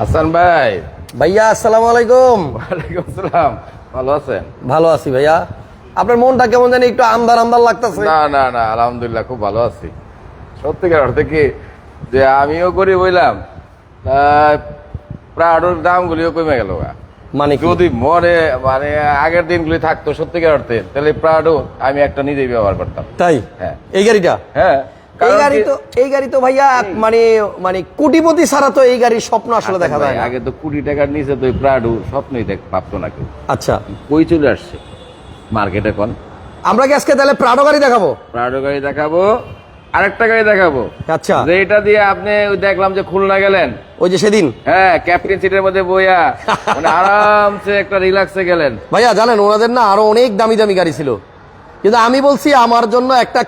হাসান ভাই। ভাইয়া আসসালামু আলাইকুম। ওয়ালাইকুম আসসালাম। ভালো আছেন? ভালো আছি ভাইয়া। আপনার মনটা কেমন জানি একটু আমদার আমদার লাগতেছে। না না না আলহামদুলিল্লাহ খুব ভালো আছি। সত্যিকার অর্থে কি যে আমিও করি বললাম প্রাড়োর দামগুলিও কমে গেল। মানে? যদি মনে মানে আগের দিনগুলি থাকতো সত্যিকার অর্থে তাহলে প্রাড়ো আমি একটা নিজেই ব্যবহার করতাম। তাই? হ্যাঁ। এই গাড়িটা? হ্যাঁ। এই গাড়ি তো এই গাড়ি তো ভাইয়া মানে মানে কোটিপতি ছাড়া তো এই গাড়ির স্বপ্ন আসলে দেখা আচ্ছা যায় আগে তো কুড়ি টাকার নিচে তো প্রাডু স্বপ্নই দেখ ভাবতো না কেউ। আচ্ছা। কই চলে আসছে? মার্কেট এখন। আমরা কি আজকে তাহলে প্রাডো গাড়ি দেখাবো? প্রাডো গাড়ি দেখাবো। আরেকটা গাড়ি দেখাবো। আচ্ছা। যে এটা দিয়ে আপনি ওই দেখলাম যে খুলনা গেলেন। ওই যে সেদিন। হ্যাঁ ক্যাপ্টেন সিটের মধ্যে বইয়া। মানে আরামসে একটা রিল্যাক্সে গেলেন। ভাইয়া জানেন ওনাদের না আরও অনেক দামি দামি গাড়ি ছিল। কিন্তু আমি বলছি আমার জন্য একটা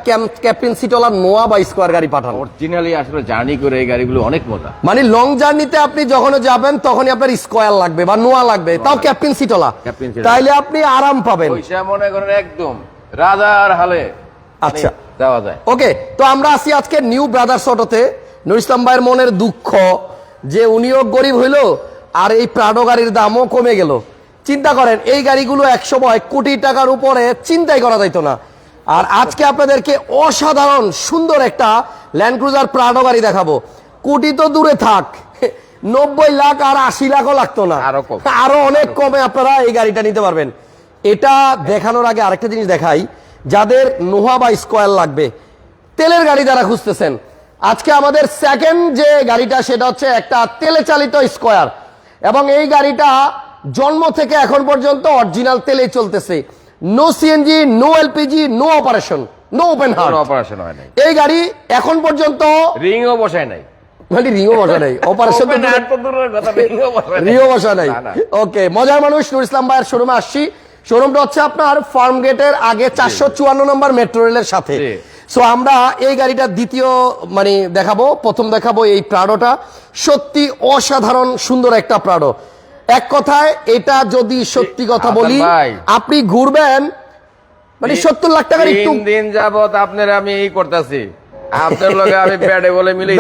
ক্যাপ্টেন সিটওয়ালা নোয়া বা স্কোয়ার গাড়ি পাঠান। অরিজিনালি আসলে জার্নি করে এই গাড়িগুলো অনেক মজা। মানে লং জার্নিতে আপনি যখন যাবেন তখনই আপনার স্কোয়ার লাগবে বা নোয়া লাগবে। তাও ক্যাপ্টেন ক্যাপ্টেন তাইলে আপনি আরাম পাবেন। পয়সা মনে করেন একদম রাজার হালে। আচ্ছা। মানে দেওয়া যায়। ওকে তো আমরা আছি আজকে নিউ ব্রাদার্স অটোতে। নুর ইসলাম ভাইয়ের মনের দুঃখ যে উনিও গরিব হইল আর এই প্রাডো গাড়ির দামও কমে গেল। চিন্তা করেন এই গাড়িগুলো এক সময় কোটি টাকার উপরে চিন্তাই করা যাইতো না। আর আজকে আপনাদেরকে অসাধারণ সুন্দর একটা ল্যান্ড ক্রুজার প্রাডো গাড়ি দেখাবো। কোটি তো দূরে থাক নব্বই লাখ আর আশি লাখও লাগতো না। আরও অনেক কমে। আপনারা এই গাড়িটা নিতে পারবেন। এটা দেখানোর আগে আরেকটা জিনিস দেখাই যাদের নোহা বা স্কোয়ার লাগবে তেলের গাড়ি যারা খুঁজতেছেন আজকে আমাদের সেকেন্ড যে গাড়িটা সেটা হচ্ছে একটা তেলে চালিত স্কোয়ার। এবং এই গাড়িটা জন্ম থেকে এখন পর্যন্ত অরিজিনাল তেলেই চলতেছে। No CNG no LPG no operation no open heart operation হয় নাই। এই গাড়ি এখন পর্যন্ত রিংও বসায় নাই। মানে রিংও বসা নেই। অপারেশন। রিও বসা নাই। ওকে মজার মানুষ নুর ইসলাম ভাইয়ের শোরুমে আসছি। শোরুমটা হচ্ছে আপনার ফার্ম গেটের আগে চারশো চুয়ান্ন নম্বর মেট্রো রেলের সাথে। সো আমরা এই গাড়িটা দ্বিতীয় মানে দেখাবো প্রথম দেখাবো এই প্রাডোটা সত্যি অসাধারণ সুন্দর একটা প্রাডো এক কথায় এটা যদি সত্যি কথা বলি আপনি ঘুরবেন মানে সত্তর লাখ টাকার একটু দিন যাবত আপনার আমি এই করতেছি। আপনার লগে আমি ব্যাডে বলে মিলে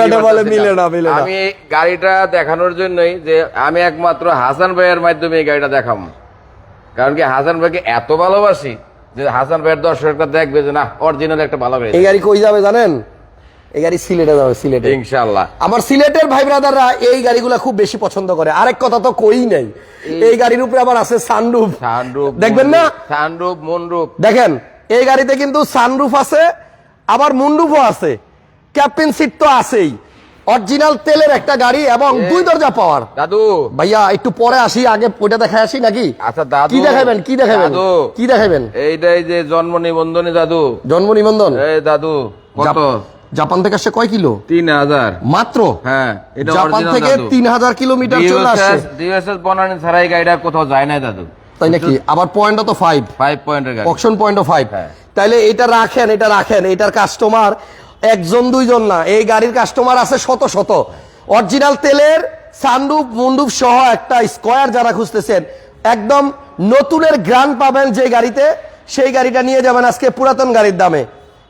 মিলে না, মিলে আমি গাড়িটা দেখানোর জন্যই যে আমি একমাত্র হাসান ভাইয়ের মাধ্যমে এই গাড়িটা দেখাম। কারণ কি হাসান ভাইকে এত ভালোবাসি যে হাসান ভাইয়ের দর্শকরা দেখবে যে না অরিজিনাল একটা ভালো গাড়ি এই গাড়ি কই যাবে জানেন? এই গাড়ি সিলেটে যাবে সিলেটে। ইনশাআল্লাহ। আমার সিলেটের ভাই ব্রাদাররা এই গাড়িগুলা খুব বেশি পছন্দ করে। আরেক কথা তো কই নাই। এই গাড়ির উপরে আবার আছে সানরুফ সানরূপ দেখবেন না? সানরূপ মনরূপ দেখেন এই গাড়িতে কিন্তু সানরুফ আছে আবার মুন্ডুফও আছে। ক্যাপ্টেন সিট তো আছেই। অরিজিনাল তেলের একটা গাড়ি এবং দুই দরজা পাওয়ার দাদু। ভাইয়া একটু পরে আসি আগে ওইটা দেখায় আসি নাকি? আচ্ছা দাদু। কি দেখাবেন কি দেখাবেন? দাদু। কি দেখাবেন? এইটাই যে জন্ম নিবন্ধনী দাদু। জন্ম নিবন্ধন? এই দাদু কত? জাপান থেকে আসছে কয় কিলো? তিন হাজার। মাত্র? হ্যাঁ জাপান থেকে তিন হাজার কিলোমিটার চলে ডিএসএস বনানি ছাড়া এই গাড়িটা কোথাও যায় না দাদু। তাই নাকি? আবার পয়েন্ট তো ফাইভ ফাইভ পয়েন্টের গাড়ি। Auction point five. তাইলে এটা রাখেন এটা রাখেন। এটার কাস্টমার একজন দুইজন না। এই গাড়ির কাস্টমার আছে শত শত। অরিজিনাল তেলের সানরুফ মুন্ডুপ সহ একটা স্কোয়ার যারা খুঁজতেছেন একদম নতুনের গ্রান পাবেন যে গাড়িতে সেই গাড়িটা নিয়ে যাবেন আজকে পুরাতন গাড়ির দামে।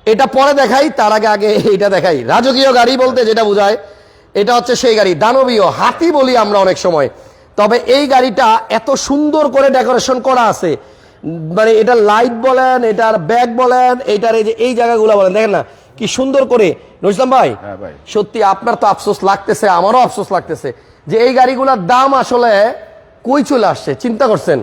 এটা পরে দেখাই তার আগে আগে এটা দেখাই। রাজকীয় গাড়ি বলতে যেটা বোঝায় এটা হচ্ছে সেই গাড়ি দানবীয় হাতি বলি আমরা অনেক সময়। তবে এই গাড়িটা এত সুন্দর করে ডেকোরেশন করা আছে। মানে এটা লাইট বলেন এটার ব্যাগ বলেন এটার এই যে এই জায়গাগুলো বলেন দেখেন না কি সুন্দর করে। নজলাম ভাই হ্যাঁ ভাই। সত্যি আপনার তো আফসোস লাগতেছে আমারও আফসোস লাগতেছে যে এই গাড়িগুলোর দাম আসলে কই চলে আসছে চিন্তা করছেন?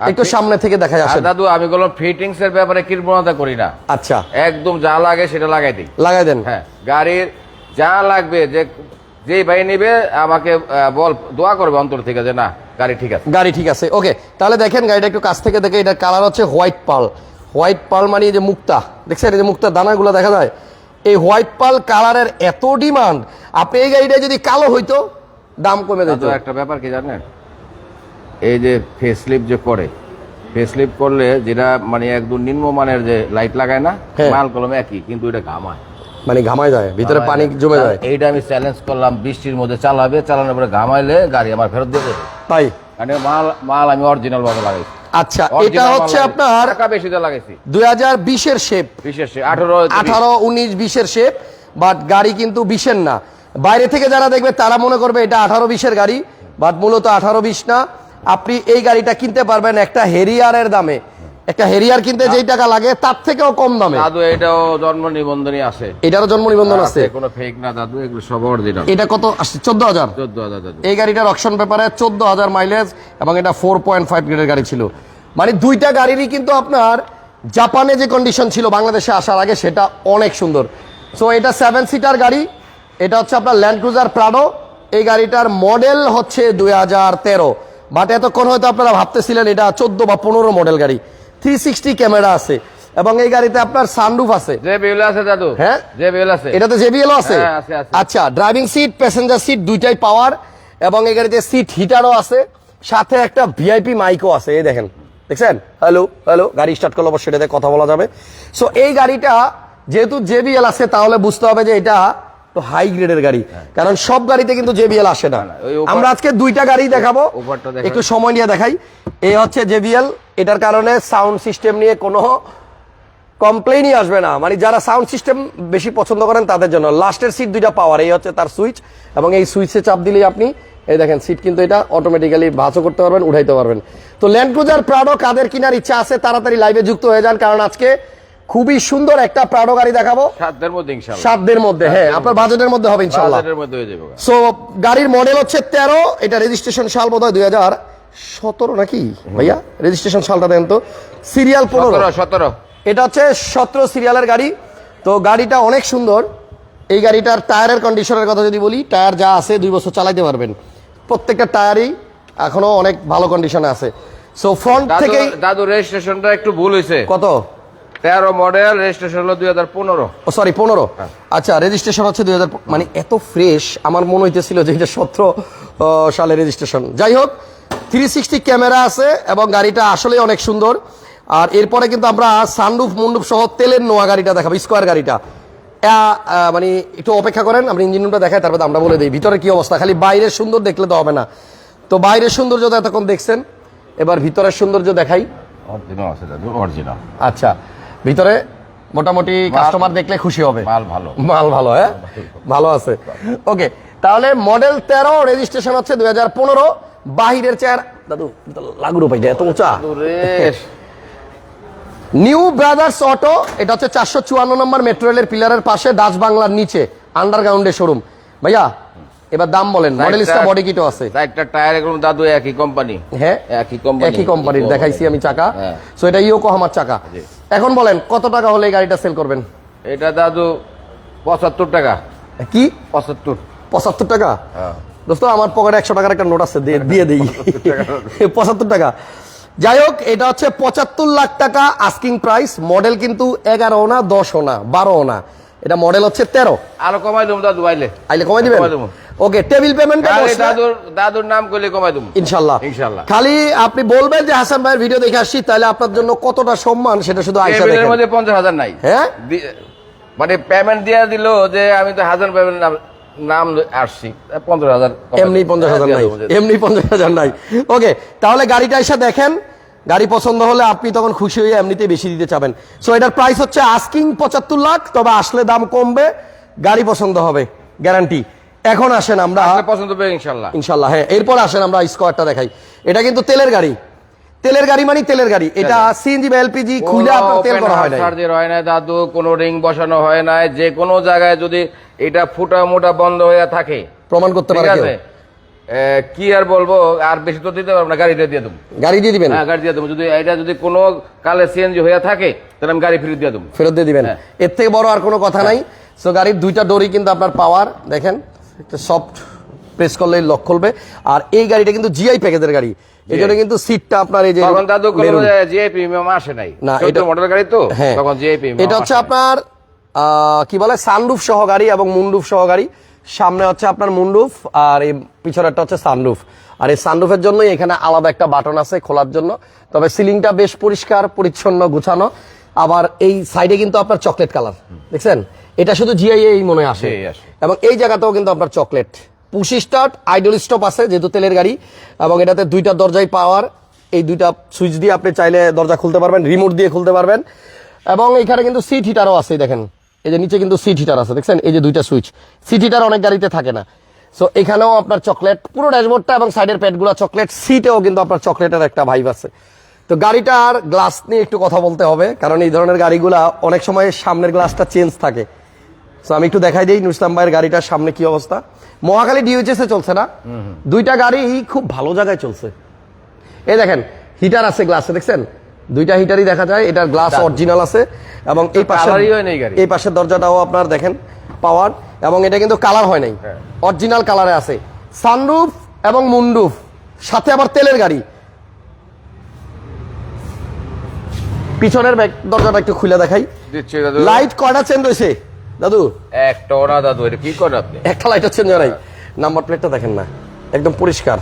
একটু সামনে থেকে দেখা যাচ্ছে দাদু আমি বললাম ফিটিংস এর ব্যাপারে কৃপণতা করি না। আচ্ছা। একদম যা লাগে সেটা লাগাই দিই। লাগাই দেন। হ্যাঁ গাড়ির যা লাগবে যে যে ভাই নিবে আমাকে বল দোয়া করবে অন্তর থেকে যে না গাড়ি ঠিক আছে। গাড়ি ঠিক আছে ওকে। তাহলে দেখেন গাড়িটা একটু কাছ থেকে দেখে এটার কালার হচ্ছে হোয়াইট পাল। হোয়াইট পাল মানে যে মুক্তা। দেখছেন এই যে মুক্তার দানাগুলো দেখা যায়? এই হোয়াইট পাল কালারের এত ডিমান্ড আপনি এই গাড়িটা যদি কালো হইতো দাম কমে যেত। একটা ব্যাপার কি জানেন? এই যে ফেস স্লিপ যে করে ফেস স্লিপ করলে যেটা মানে একদম নিম্নমানের যে লাইট লাগায় না হ্যাঁ। মাল কলম একই কিন্তু এটা ঘামায়। মানে ঘামায় যায় ভিতরে পানি জমে যায়। এইটা আমি চ্যালেঞ্জ করলাম বৃষ্টির মধ্যে চালাবে চালানোর পরে ঘামাইলে গাড়ি আমার ফেরত দিয়ে দেবে। তাই? মানে মাল মাল আমি অরিজিনাল ভাবে লাগাইছি। আচ্ছা এটা হচ্ছে আপনার টাকা বেশি দিয়ে লাগাইছি। দুই হাজার বিশের শেপ বিশেষ আঠারো আঠারো উনিশ বিশের শেপ বাট গাড়ি কিন্তু বিশের না। বাইরে থেকে যারা দেখবে তারা মনে করবে এটা আঠারো বিশের গাড়ি বাট মূলত আঠারো বিশ না। আপনি এই গাড়িটা কিনতে পারবেন একটা হেরিয়ারের দামে। একটা হেরিয়ার কিনতে যেই টাকা লাগে তার থেকেও কম দামে। দাদু এটাও জন্ম নিবন্ধনই আছে। এটারও জন্ম নিবন্ধন আছে। কোনো ফেক না দাদু এগুলো সব অরিজিনাল এটা কত? আসছে চোদ্দ হাজার। চোদ্দ হাজার দাদু। এই গাড়িটার অকশন পেপারে চোদ্দ হাজার মাইলেজ এবং এটা ফোর পয়েন্ট ফাইভ গ্রেডের গাড়ি ছিল। মানে দুইটা গাড়িরই কিন্তু আপনার জাপানে যে কন্ডিশন ছিল বাংলাদেশে আসার আগে সেটা অনেক সুন্দর। সো এটা সেভেন সিটার গাড়ি। এটা হচ্ছে আপনার ল্যান্ড ক্রুজার প্রাডো এই গাড়িটার মডেল হচ্ছে দুই হাজার তেরো। বাট এতক্ষণ হয়তো আপনারা ভাবতেছিলেন এটা চোদ্দ বা পনেরো মডেল গাড়ি। থ্রি সিক্সটি ক্যামেরা আছে। এবং এই গাড়িতে আপনার সানরুফ আছে। যে বিল আছে দাদু। হ্যাঁ? আছে। এটাতে জেবিএল হ্যাঁ, আছে। আচ্ছা ড্রাইভিং সিট প্যাসেঞ্জার সিট দুইটাই পাওয়ার এবং এই গাড়িতে সিট হিটারও আছে। সাথে একটা ভিআইপি মাইকও আছে এই দেখেন। দেখছেন? হ্যালো হ্যালো গাড়ি স্টার্ট করলে অবশ্যই এটাতে কথা বলা যাবে। সো এই গাড়িটা যেহেতু জেবিএল আছে তাহলে বুঝতে হবে যে এটা তো হাই গ্রেডের গাড়ি। কারণ সব গাড়িতে কিন্তু জেবিএল আসে না। আমরা আজকে দুইটা গাড়ি দেখাবো। একটু সময় নিয়ে দেখাই। এই হচ্ছে জেবিএল এটার কারণে সাউন্ড সিস্টেম নিয়ে কোনো কমপ্লেনই আসবে না। মানে যারা সাউন্ড সিস্টেম বেশি পছন্দ করেন তাদের জন্য। লাস্টের সিট দুইটা পাওয়ার এই হচ্ছে তার সুইচ এবং এই সুইচে চাপ দিলেই আপনি এই দেখেন সিট কিন্তু এটা অটোমেটিক্যালি ভাঁজও করতে পারবেন উঠাইতে পারবেন। তো ল্যান্ড ক্রুজার প্রাডো কাদের কেনার ইচ্ছা আছে তাড়াতাড়ি লাইভে যুক্ত হয়ে যান কারণ আজকে খুবই সুন্দর একটা প্রাডো গাড়ি দেখাবো। সাতদের মধ্যে ইনশাল্লাহ সাতদের মধ্যে হ্যাঁ আপনার বাজেটের মধ্যে হবে ইনশাল্লাহ বাজেটের মধ্যে হয়ে যাবে। সো গাড়ির মডেল হচ্ছে তেরো এটা রেজিস্ট্রেশন সাল বোধ হয় দুই হাজার সতেরো নাকি? ভাইয়া রেজিস্ট্রেশন সালটা দেন তো। সিরিয়াল পনেরো। সতেরো সতেরো। এটা হচ্ছে সতেরো সিরিয়ালের গাড়ি। তো গাড়িটা অনেক সুন্দর। এই গাড়িটার টায়ারের কন্ডিশনের কথা যদি বলি টায়ার যা আছে দুই বছর চালাইতে পারবেন। প্রত্যেকটা টায়ারই এখনও অনেক ভালো কন্ডিশনে আছে। সো ফ্রন্ট থেকেই দাদু রেজিস্ট্রেশনটা একটু ভুল হয়েছে কত? তেরো মডেল রেজিস্ট্রেশন হলো দুই হাজার পনেরো। ও সরি পনেরো। আচ্ছা রেজিস্ট্রেশন হচ্ছে দু হাজার মানে এত ফ্রেশ আমার মনে হইতেছিল যে এটা সতেরো সালে রেজিস্ট্রেশন যাই হোক থ্রি সিক্সটি ক্যামেরা আছে এবং গাড়িটা আসলেই অনেক সুন্দর। আর এরপরে কিন্তু আমরা সানরুফ মুন্ডুপ সহ তেলের নোয়া গাড়িটা দেখাবো স্কোয়ার গাড়িটা। মানে একটু অপেক্ষা করেন আমরা ইঞ্জিন রুমটা দেখাই তারপর আমরা বলে দিই ভিতরে কি অবস্থা? খালি বাইরের সুন্দর দেখলে তো হবে না। তো বাইরের সৌন্দর্য তো এতক্ষণ দেখছেন এবার ভিতরের সৌন্দর্য দেখাই। অরিজিনাল আচ্ছা ভিতরে মোটামুটি কাস্টমার দেখলে খুশি হবে। মাল ভালো। মাল ভালো হ্যাঁ? ভালো। আছে। ওকে তাহলে মডেল তেরো রেজিস্ট্রেশন হচ্ছে দুই হাজার পনেরো। বাহিরের চেয়ার দাদু লাগুরো পাইটা এত উঁচা। নিউ ব্রাদার্স অটো এটা হচ্ছে চারশো চুয়ান্ন নম্বর মেট্রো রেলের পিলারের পাশে ডাচ বাংলার নিচে আন্ডারগ্রাউন্ডের শোরুম ভাইয়া এবার দাম বলেন মডেলিস্টা বডি কিটও আছে। একটা টায়ার এগুলো দাদু একই কোম্পানি হ্যাঁ? একই কোম্পানি একই কোম্পানির দেখাইছি আমি চাকা। হ্যাঁ। সো এটা ইয়োকো আমার চাকা। জি। এখন বলেন কত টাকা হলে এই গাড়িটা সেল করবেন? এটা দাদু পঁচাত্তর টাকা। কি? পঁচাত্তর। পঁচাত্তর টাকা? হ্যাঁ। দোস্ত আমার পকেটে একশো টাকার একটা নোট আছে দিয়ে দিয়ে দিই। পঁচাত্তর টাকা। যাই হোক এটা হচ্ছে পঁচাত্তর লাখ টাকা আস্কিং প্রাইস মডেল কিন্তু এগারো না দশ না বারো না এটা মডেল হচ্ছে তেরো। আরও কমাই দেবো দাদু আইলে। আইলে কমাই দিবেন? ওকে টেবিল পেমেন্ট দাদুর দাদুর নাম করলে কমাই দেবো। ইনশাল্লাহ। ইনশাল্লাহ। খালি আপনি বলবেন যে হাসান ভাইয়ের ভিডিও দেখে আসছি তাহলে আপনার জন্য কতটা সম্মান সেটা শুধু আইসা দেখেন। মধ্যে পঞ্চাশ হাজার নাই। হ্যাঁ? মানে পেমেন্ট দিয়ে দিল যে আমি তো হাজার পেমেন্ট নাম নাম আসছি পঞ্চাশ হাজার এমনি পঞ্চাশ হাজার হ্যাঁ, নাই। এমনি পঞ্চাশ হাজার নাই। ওকে তাহলে গাড়িটা এসে দেখেন। গাড়ি পছন্দ হলে আপনি তখন খুশি হয়ে এমনিতে বেশি দিতে চাবেন। সো এটার প্রাইস হচ্ছে আস্কিং পঁচাত্তর লাখ তবে আসলে দাম কমবে গাড়ি পছন্দ হবে গ্যারান্টি এখন আসেন আমরা পছন্দ হবে ইনশাল্লাহ। ইনশাল্লাহ হ্যাঁ এরপর আসেন আমরা স্কোয়ারটা দেখাই। এটা কিন্তু তেলের গাড়ি। তেলের গাড়ি মানে তেলের গাড়ি। এটা সিএনজি বা এলপিজি খুলে আপনার তেল করা হয় না হয় না দাদু কোনো রিং বসানো হয় না যে কোনো জায়গায় যদি এটা ফুটা মোটা বন্ধ হয়ে থাকে। প্রমাণ করতে পারে কি আর বলব? আর বেশি তো দিতে পারব না গাড়িটা দিয়ে দেবো। গাড়ি দিয়ে দিবেন? হ্যাঁ গাড়ি দিয়ে দেবো। যদি এটা যদি কোনো কালে সিএনজি হয়ে থাকে তাহলে আমি গাড়ি ফেরত দিয়ে দেবো। ফেরত দিয়ে দিবেন। হ্যাঁ। এর থেকে বড় আর কোনো কথা নাই। সো গাড়ির দুইটা ডোরি কিন্তু আপনার পাওয়ার দেখেন। একটা সফট প্রেস করলেই লক খুলবে। আর এই গাড়িটা কিন্তু জিআই প্যাকেজের গাড়ি। এই জন্য কিন্তু সিটটা আপনার এই যে তখন দাদু মেরুন। জিআইপি আসে নাই। না এটা মডেল গাড়ি তো? হ্যাঁ। তখন জিআইপি এটা হচ্ছে আপনার আহ, কি বলে? সানরুফ সহ গাড়ি এবং মুন্ডুফ সহ গাড়ি। সামনে হচ্ছে আপনার মুন্ডুফ আর এই পিছনেরটা হচ্ছে সানরুফ আর এই সানরুফের জন্যই এখানে আলাদা একটা বাটন আছে খোলার জন্য। তবে সিলিংটা বেশ পরিষ্কার পরিচ্ছন্ন গুছানো। আবার এই সাইডে কিন্তু আপনার চকলেট কালার দেখছেন? এটা শুধু জিআই মনে আসে। এবং এই জায়গাতেও কিন্তু আপনার chocolate push start idle stop আছে যেহেতু তেলের গাড়ি। এবং এটাতে দুইটা দরজায় পাওয়ার এই দুইটা সুইচ দিয়ে আপনি চাইলে দরজা খুলতে পারবেন রিমোট দিয়ে খুলতে পারবেন। এবং এখানে কিন্তু সিট হিটারও আছে দেখেন। এই যে নিচে কিন্তু সিট হিটার আছে দেখছেন? এই যে দুইটা সুইচ সিট হিটার অনেক গাড়িতে থাকে না। সো এখানেও আপনার চকলেট পুরো ড্যাশবোর্ডটা এবং সাইডের প্যাডগুলো চকলেট সিটেও কিন্তু আপনার চকলেটের একটা ভাইব আছে। তো গাড়িটার গ্লাস নিয়ে একটু কথা বলতে হবে কারণ এই ধরনের গাড়িগুলা অনেক সময় সামনের গ্লাসটা চেঞ্জ থাকে। সো আমি একটু দেখাই দিই নুসলাম ভাইয়ের গাড়িটার সামনে কি অবস্থা। মহাখালী ডিউএইচএস এ চলছে না? দুইটা গাড়ি খুব ভালো জায়গায় চলছে। এই দেখেন হিটার আছে গ্লাসে দেখছেন? দুইটা হিটারই দেখা যায় এটার গ্লাস অরিজিনাল আছে এবং এই পাশে। এই পাশের দরজাটাও আপনার দেখেন পাওয়ার এবং এটা কিন্তু কালার হয় নাই। হ্যাঁ। অরিজিনাল কালারে আছে। সানরুফ এবং মুন্ডুফ সাথে আবার তেলের গাড়ি। পিছনের ব্যাক দরজাটা একটু খুলে দেখাই। লাইট কয়টা চেঞ্জ হয়েছে? দাদু? একটা না দাদু এটা কি করেন আপনি? একটা লাইট চেঞ্জ হয় নাই। নাম্বার প্লেটটা দেখেন না। একদম পরিষ্কার।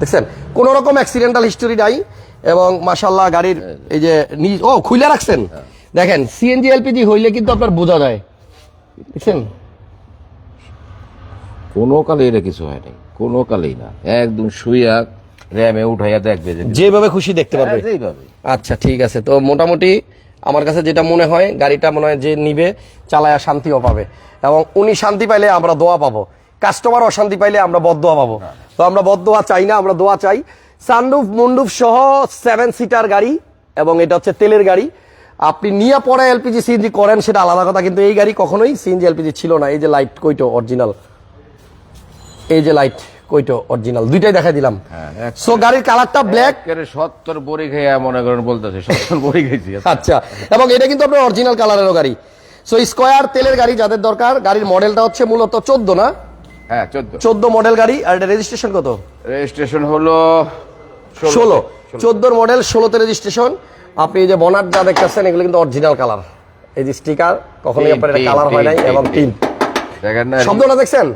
দেখছেন? কোন রকম অ্যাক্সিডেন্টাল হিস্টোরি নাই। এবং মাশাল্লাহ গাড়ির এই যে ও খুলে রাখছেন। দেখেন সিএনজি এলপিজি হইলে কিন্তু আপনার বোঝা যায়। দেখছেন? কোনো কালে এটা কিছু হয় নাই। কোনো কালেই না। একদম শুইয়া র্যামে উঠাইয়া দেখবে যেভাবে খুশি দেখতে পারবে। হ্যাঁ, আচ্ছা ঠিক আছে। তো মোটামুটি আমার কাছে যেটা মনে হয় গাড়িটা মনে হয় যে নিবে চালায়া শান্তিও পাবে। এবং উনি শান্তি পাইলে আমরা দোয়া পাবো। কাস্টমার অশান্তি পাইলে আমরা বদোয়া পাবো। তো আমরা বদোয়া চাই না আমরা দোয়া চাই। সানরুফ মুন্ডুফ সহ সেভেন সিটার গাড়ি এবং এটা হচ্ছে তেলের গাড়ি। আপনি নিয়ে পরে এলপিজি সিএনজি করেন সেটা আলাদা কথা কিন্তু এই গাড়ি কখনোই সিএনজি এলপিজি ছিল না। এই যে লাইট কইটো অরিজিনাল এই যে লাইট কইটো অরিজিনাল দুইটাই দেখাই দিলাম। হ্যাঁ, সো গাড়ির কালারটা ব্ল্যাক সত্তর বড়ি খেয়ে মনে করেন বলতেছে সত্তর বড়ি খেয়েছি আচ্ছা এবং এটা কিন্তু আপনার অরিজিনাল কালারেরও গাড়ি। সো স্কোয়ার তেলের গাড়ি যাদের দরকার গাড়ির মডেলটা হচ্ছে মূলত চোদ্দ না? হ্যাঁ চোদ্দ। চোদ্দ মডেল গাড়ি আর এটা রেজিস্ট্রেশন কত? রেজিস্ট্রেশন হলো ষোলো। চোদ্দোর মডেল ষোলোতে রেজিস্ট্রেশন আপনি এই যে বনার যা দেখতেছেন এগুলো কিন্তু অরিজিনাল কালার এই যে স্টিকার কখনোই আপনার কালার হয় নাই এবং তিন, তিন। দেখেন না শব্দটা দেখছেন?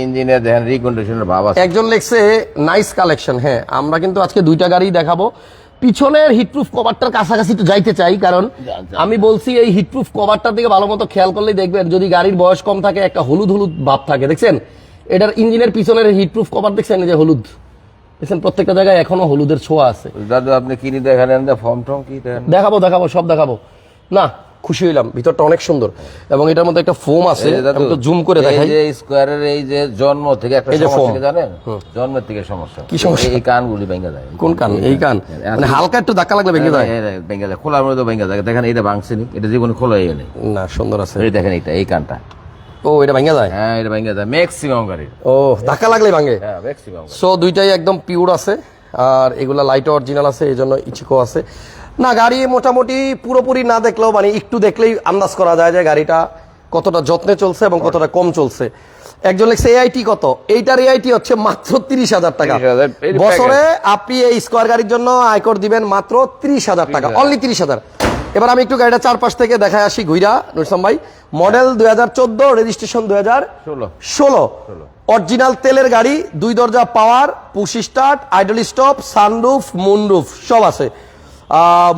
ইঞ্জিনে দেখেন রিকন্ডিশনের ভাব আছে। একজন লেখছে নাইস কালেকশন হ্যাঁ। আমরা কিন্তু আজকে দুইটা গাড়ি দেখাবো। পিছনের হিটপ্রুফ কভারটার কাছাকাছি একটু যাইতে চাই কারণ আমি বলছি এই হিটপ্রুফ কভারটার দিকে ভালো মতো খেয়াল করলেই দেখবেন যদি গাড়ির বয়স কম থাকে একটা হলুদ হলুদ ভাব থাকে। দেখছেন? এটার ইঞ্জিনের পিছনের হিটপ্রুফ কভার দেখছেন এই যে হলুদ? দেখছেন প্রত্যেকটা জায়গায় এখনও হলুদের ছোঁয়া আছে। দাদু আপনি কিনি দেখালেন? ফর্ম টর্ম কি দেখাবো দেখাবো সব দেখাবো। না খুশি হইলাম ভিতরটা অনেক সুন্দর। এবং এটার মধ্যে একটা ফোম আছে এই জুম করে এই দেখাই। যে স্কোয়ারের এই যে জন্ম থেকে একটা সমস্যা জানেন? জন্মের থেকে সমস্যা। কি সমস্যা? এই কানগুলি ভেঙে যায়। কোন কান? এই কান? মানে হালকা একটু ধাক্কা লাগলে ভেঙে যায়? এই- এই ভেঙে যায় খোলার মধ্যে ভেঙে যায়। দেখেন এটা ভাঙছেনি এটা জীবনে খোলা হয়ে নেই না সুন্দর আছে। এই দেখেন এটা এই কানটা। ও এটা ভেঙে যায়? হ্যাঁ এটা ভেঙে যায়। ম্যাক্সিমাম গাড়ির ও ধাক্কা লাগলে ভাঙে? হ্যাঁ ম্যাক্সিমাম সো দুইটাই একদম পিওর আছে। আর এগুলা লাইট অরিজিনাল আছে এই জন্য ইচিকো আছে। না গাড়ি মোটামুটি পুরোপুরি না দেখলেও মানে একটু দেখলেই আন্দাজ করা যায় যে গাড়িটা কতটা যত্নে চলছে এবং কতটা কম চলছে। একজন লিখছে এআইটি কত? এইটার এআইটি হচ্ছে মাত্র তিরিশ হাজার টাকা। 30,000 এই যে বছরে আপনি এই স্কোয়ার গাড়ির জন্য আয়কর দিবেন মাত্র তিরিশ হাজার টাকা। অনলি তিরিশ হাজার। এবার আমি একটু গাড়িটা চারপাশ থেকে দেখায় আসি ঘুইরা নুরসাম ভাই। মডেল দুই হাজার চোদ্দ রেজিস্ট্রেশন দুই হাজার ষোলো। অরিজিনাল তেলের গাড়ি দুই দরজা power push start idle stop sunroof moonroof সব আছে।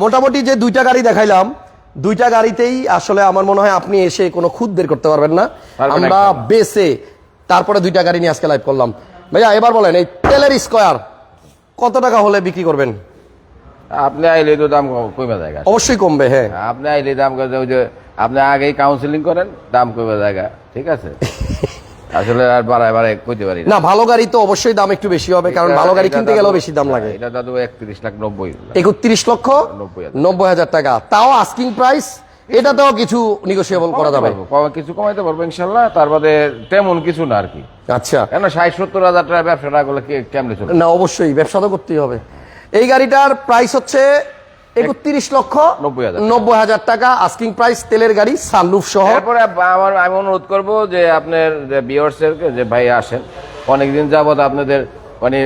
মোটামুটি যে দুইটা গাড়ি দেখাইলাম দুইটা গাড়িতেই আসলে আমার মনে হয় আপনি এসে কোনো খুদ বের করতে পারবেন না। আমরা বেসে তারপরে দুইটা গাড়ি নিয়ে আজকে লাইভ করলাম। ভাইয়া এবার বলেন এই তেলের স্কোয়ার কত টাকা হলে বিক্রি করবেন? আপনি আইলে তো দাম কম- জায়গা অবশ্যই কমবে হ্যাঁ। আপনি আইলে দাম ওই যে আপনি আগেই কাউন্সিলিং করেন দাম কমে জায়গা ঠিক আছে? আসলে আর বাড়ায় বাড়ায় কইতে পারি না। ভালো গাড়ি তো অবশ্যই দাম একটু বেশি হবে কারণ ভালো গাড়ি কিনতে গেলেও বেশি দাম লাগে। এটা দাদু একত্রিশ লাখ নব্বই একত্রিশ লক্ষ নব্বই হাজার। টাকা। তাও আস্কিং প্রাইস এটাতেও কিছু নিগোসিয়েবল করা যাবে। কিছু কমাইতে পারব ইনশাল্লাহ তার বাদে তেমন কিছু না আর কি। আচ্ছা। কেন ষাট সত্তর হাজার টাকা ব্যবসা না করলে কেমনে চলবে? না অবশ্যই ব্যবসা তো করতেই হবে। এই গাড়িটার প্রাইস হচ্ছে একত্রিশ লক্ষ নব্বই হাজার। নব্বই হাজার টাকা আস্কিং প্রাইস তেলের গাড়ি সানরুফ সহ এরপরে আমার আমি অনুরোধ করব যে আপনার বিয়ার্সের যে ভাই আসেন অনেকদিন যাবত আপনাদের মানে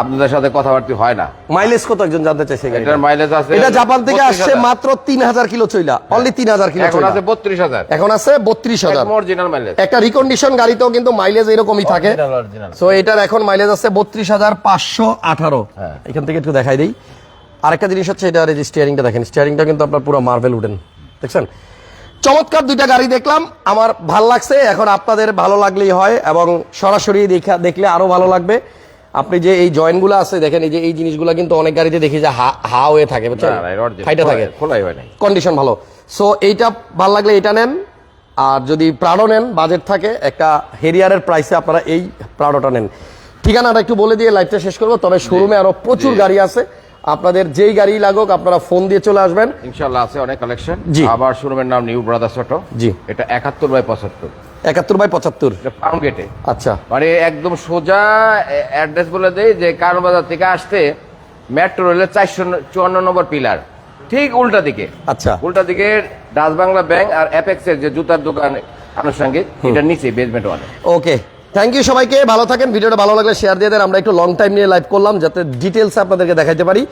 আপনাদের সাথে কথাবার্তা হয় না। মাইলেজ কত একজন জানতে চাইছে এটার মাইলেজ আছে এটা জাপান থেকে আসছে মাত্র তিন হাজার কিলো চইলা। অনলি তিন হাজার কিলো এখন আছে বত্রিশ হাজার। এখন আছে বত্রিশ হাজার। অরিজিনাল মাইলেজ একটা রিকন্ডিশন গাড়িতেও কিন্তু মাইলেজ এরকমই থাকে। সো এটার এখন মাইলেজ আছে বত্রিশ হাজার পাঁচশো আঠারো। হ্যাঁ। এখান থেকে একটু দেখাই দিই। আরেকটা জিনিস হচ্ছে এটা এই যে স্টিয়ারিংটা দেখেন স্টিয়ারিংটা কিন্তু আপনার পুরো মার্বেল উডেন দেখছেন? চমৎকার দুইটা গাড়ি দেখলাম। আমার ভালো লাগছে। এখন আপনাদের ভালো লাগলেই হয় এবং সরাসরি দেখা দেখলে আরও ভালো লাগবে। আপনি যে এই জয়েন্টগুলো আছে দেখেন এই যে এই জিনিসগুলো কিন্তু অনেক গাড়িতে দেখি যে হা হয়ে থাকে বুঝছেন? ফাইটা থাকে। খোলাই হয় কন্ডিশন ভালো। সো এইটা ভালো লাগলে এটা নেন আর যদি প্রাডো নেন বাজেট থাকে একটা হেরিয়ারের প্রাইসে আপনারা এই প্রাডোটা নেন। ঠিকানাটা একটু বলে দিয়ে লাইভটা শেষ করব তবে শোরুমে আরও প্রচুর গাড়ি আছে। আপনাদের যেই গাড়ি লাগুক আপনারা ফোন দিয়ে চলে আসবেন। ইনশাল্লাহ আছে অনেক কালেকশন জি। আবার শোরুমের নাম নিউ ব্রাদার্স অটো জি। এটা একাত্তর বাই পঁচাত্তর। একাত্তর বাই পঁচাত্তর। ফার্ম গেটে আচ্ছা। মানে একদম সোজা অ্যাড্রেস বলে দেই যে কারণ বাজার থেকে আসতে মেট্রো রেলের চারশো চুয়ান্ন নম্বর পিলার ঠিক উল্টা দিকে। আচ্ছা। উল্টা দিকে ডাচ বাংলা ব্যাংক আর অ্যাপেক্সের যে জুতার দোকান আনুষঙ্গিক এটার নিচে বেসমেন্ট ওয়ানে ওকে। থ্যাংক ইউ সবাইকে। ভালো থাকেন। ভিডিওটা ভালো লাগলে শেয়ার দিয়ে দেন। আমরা একটু লং টাইম নিয়ে লাইভ করলাম যাতে ডিটেলস আপনাদেরকে দেখাইতে পারি।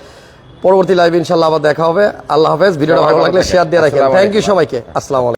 পরবর্তী লাইভ ইনশাল্লাহ আবার দেখা হবে। আল্লাহ হাফেজ। ভিডিওটা ভালো লাগলে শেয়ার দিয়ে রাখেন। থ্যাংক ইউ সবাইকে। আসসালামু আলাইকুম।